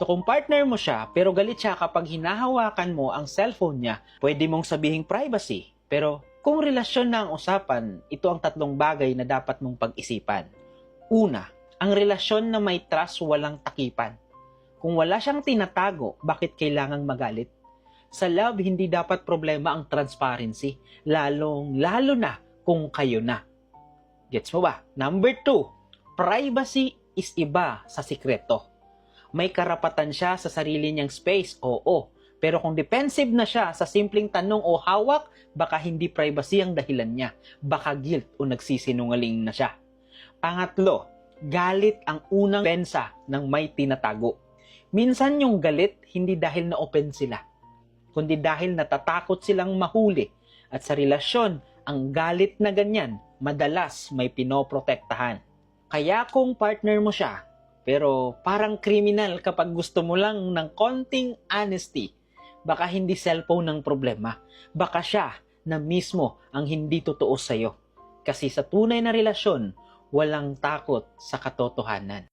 So kung partner mo siya, pero galit siya kapag hinahawakan mo ang cellphone niya, pwede mong sabihing privacy. Pero kung relasyon na ang usapan, ito ang tatlong bagay na dapat mong pag-isipan. Una, ang relasyon na may trust walang takipan. Kung wala siyang tinatago, bakit kailangang magalit? Sa love, hindi dapat problema ang transparency, lalong lalo na kung kayo na. Gets mo ba? Number two, privacy is iba sa sikreto. May karapatan siya sa sarili niyang space, oo. Pero kung defensive na siya sa simpleng tanong o hawak, baka hindi privacy ang dahilan niya. Baka guilt o nagsisinungaling na siya. Pangatlo, galit ang unang pensa ng may tinatago. Minsan yung galit hindi dahil na-open sila, kundi dahil natatakot silang mahuli. At sa relasyon, ang galit na ganyan, madalas may pinoprotektahan. Kaya kung partner mo siya, pero parang criminal kapag gusto mo lang ng konting honesty, baka hindi cellphone ang problema. Baka siya na mismo ang hindi totoo sa'yo. Kasi sa tunay na relasyon, walang takot sa katotohanan.